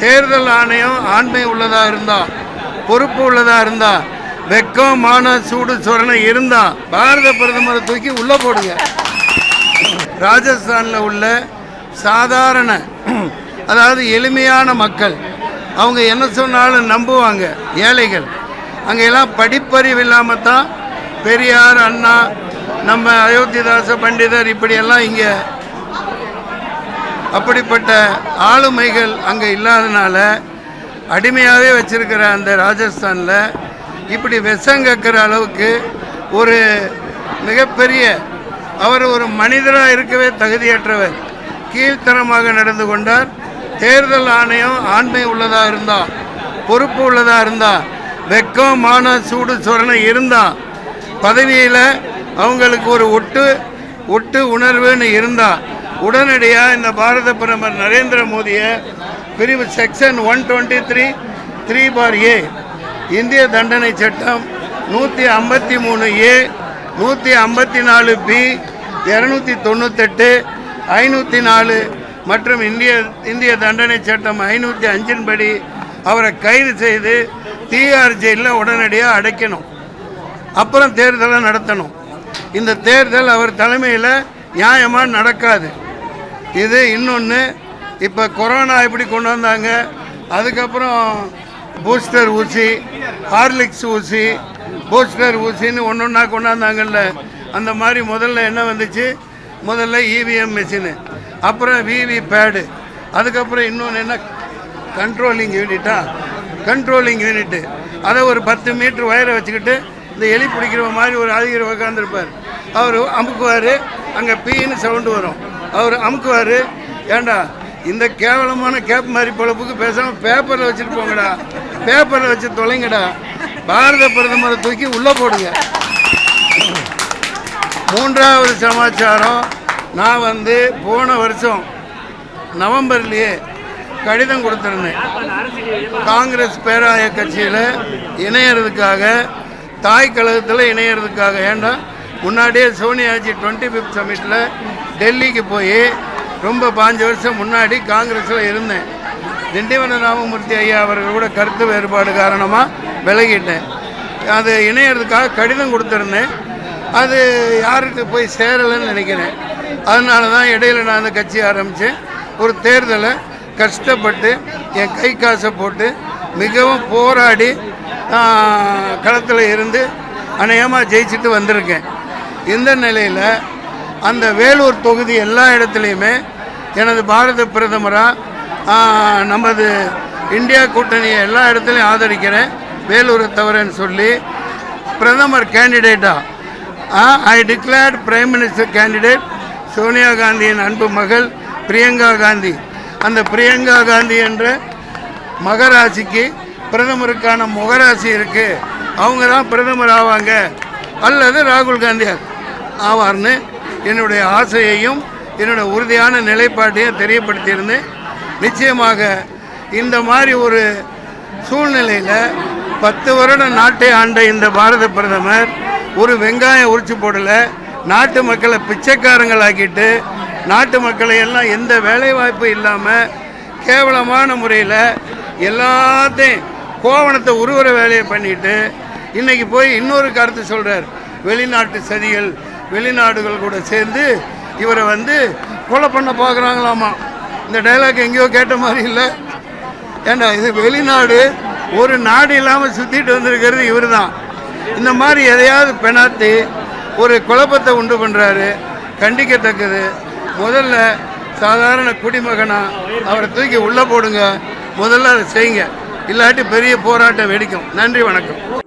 தேர்தல் ஆணையம் ஆண்மை உள்ளதா இருந்தா பொறுப்பு உள்ளதா இருந்தா வெக்கம் மான சூடு சொரணை இருந்தா பாரத பிரதமரை தூக்கி உள்ள போடுங்க. ராஜஸ்தானில் உள்ள சாதாரண அதாவது எளிமையான மக்கள் அவங்க என்ன சொன்னாலும் நம்புவாங்க ஏழைகள். அங்கெல்லாம் படிப்பறிவு இல்லாமல் தான் பெரியார் அண்ணா நம்ம அயோத்திதாச பண்டிதர் இப்படியெல்லாம் இங்கே அப்படிப்பட்ட ஆளுமைகள் அங்கே இல்லாதனால அடிமையாகவே வச்சிருக்கிற அந்த ராஜஸ்தானில் இப்படி விஷம் கேட்குற அளவுக்கு ஒரு மிகப்பெரிய அவர் ஒரு மனிதராக இருக்கவே தகுதியற்றவர். கீழ்த்தரமாக நடந்து கொண்டார். தேர்தல் ஆணையம் ஆண்மை உள்ளதாக இருந்தா பொறுப்பு உள்ளதாக இருந்தா வெக்கம் மான சூடு சொரணை இருந்தால் பதவியில் அவங்களுக்கு ஒரு ஒட்டு ஒட்டு உணர்வுன்னு இருந்தால் உடனடியாக இந்த பாரத பிரதமர் நரேந்திர மோடியை பிரிவு section one twenty three three four A இந்திய தண்டனை சட்டம் நூற்றி ஐம்பத்தி மூணு ஏ நூற்றி ஐம்பத்தி நாலு பி இரநூத்தி தொண்ணூத்தெட்டு ஐநூற்றி நாலு மற்றும் இந்திய இந்திய தண்டனை சட்டம் ஐநூற்றி அஞ்சின் படி அவரை கைது செய்து தீகார் ஜெயிலில் உடனடியாக அடைக்கணும். அப்புறம் தேர்தலை நடத்தணும். இந்த தேர்தல் அவர் தலைமையில் நியாயமாக நடக்காது. இது இன்னொன்று இப்போ கொரோனா எப்படி கொண்டு வந்தாங்க அதுக்கப்புறம் பூஸ்டர் ஊசி ஹார்லிக்ஸ் ஊசி பூஸ்டர் ஊசின்னு ஒன்று ஒன்றா கொண்டாந்தாங்கல்ல அந்த மாதிரி முதல்ல என்ன வந்துச்சு? முதல்ல இவிஎம் மிஷினு அப்புறம் விவி பேடு அதுக்கப்புறம் இன்னொன்று என்ன? கண்ட்ரோலிங் யூனிட்டா கண்ட்ரோலிங் யூனிட்டு அதை ஒரு பத்து மீட்ரு ஒயரை வச்சுக்கிட்டு இந்த எலி பிடிக்கிற மாதிரி ஒரு அதிகர் உட்காந்துருப்பார் அவர் அமுக்குவார் அங்கே பீன்னு சவுண்டு வரும். அவர் அமுக்குவார். ஏண்டா இந்த கேவலமான கேப் மாதிரி பொழப்புக்கு பேசாமல் பேப்பரில் வச்சுட்டு போங்கடா. பேப்பரில் வச்சு தொலைங்கடா. பாரத பிரதமரை தூக்கி உள்ளே போடுங்க. மூன்றாவது சமாச்சாரம் நான் வந்து போன வருஷம் நவம்பர்லேயே கடிதம் கொடுத்துருந்தேன். காங்கிரஸ் பேராய கட்சியில் இணையறதுக்காக தாய் கழகத்தில் இணையறதுக்காக. ஏண்டா முன்னாடியே சோனியாஜி டுவெண்ட்டி ஃபிஃப்த் சமிட்டில் டெல்லிக்கு போய் ரொம்ப பாஞ்சு வருஷம் முன்னாடி காங்கிரஸில் இருந்தேன். திண்டிவன ராமமூர்த்தி ஐயா அவர்கள் கூட கருத்து வேறுபாடு காரணமாக விலகிட்டேன். அது இணையறதுக்காக கடிதம் கொடுத்துருந்தேன். அது யாருக்கு போய் சேரலைன்னு நினைக்கிறேன். அதனால தான் இடையில நான் அந்த கட்சி ஆரம்பித்தேன் ஒரு தேர்தலை கஷ்டப்பட்டு என் கை காசை போட்டு மிகவும் போராடி களத்தில் இருந்து அநேகமாக ஜெயிச்சுட்டு வந்திருக்கேன். இந்த நிலையில் அந்த வேலூர் தொகுதி எல்லா இடத்துலையுமே எனது பாரத பிரதமராக நமது இந்தியா கூட்டணியை எல்லா இடத்துலையும் ஆதரிக்கிறேன். வேலூரை தவிரன்னு சொல்லி பிரதமர் கேண்டிடேட்டாக I declared prime minister candidate Sonia காந்தியின் அன்பு மகள் பிரியங்கா காந்தி. அந்த பிரியங்கா காந்தி என்ற மகராசிக்கு பிரதமருக்கான முகராசி இருக்குது அவங்க தான் பிரதமர் ஆவாங்க. அல்லது ராகுல் காந்தி ஆவார்னு என்னுடைய ஆசையையும் என்னுடைய உறுதியான நிலைப்பாட்டையும் தெரியப்படுத்தியிருந்தேன். நிச்சயமாக இந்த மாதிரி ஒரு சூழ்நிலையில் பத்து வருட நாட்டை ஆண்ட இந்த பாரத பிரதமர் ஒரு வெங்காயம் உரிச்சு போடலை நாட்டு மக்களை பிச்சைக்காரங்களாக்கிட்டு நாட்டு மக்களை எல்லாம் எந்த வேலைவாய்ப்பு இல்லாமல் கேவலமான முறையில் எல்லாத்தையும் கோவணத்தை உருவுற வேலையை பண்ணிட்டு இன்றைக்கி போய் இன்னொரு கருத்து சொல்கிறார் வெளிநாட்டு சதிகள் வெளிநாடுகள் கூட சேர்ந்து இவரை வந்து கொலை பண்ண பார்க்குறாங்களாமா? இந்த டைலாக் எங்கேயோ கேட்ட மாதிரி இல்லை. ஏன்னா இது வெளிநாடு ஒரு நாடு இல்லாமல் சுற்றிட்டு வந்திருக்கிறது இவர் தான் இந்த மாதிரி எதையாவது பெணாத்தி ஒரு குழப்பத்தை உண்டு பண்ணுறாரு கண்டிக்கத்தக்கது. முதல்ல சாதாரண குடிமகனாக அவரை தூக்கி உள்ளே போடுங்க. முதல்ல அதை செய்யுங்க. இல்லாட்டி பெரிய போராட்டம் வெடிக்கும். நன்றி வணக்கம்.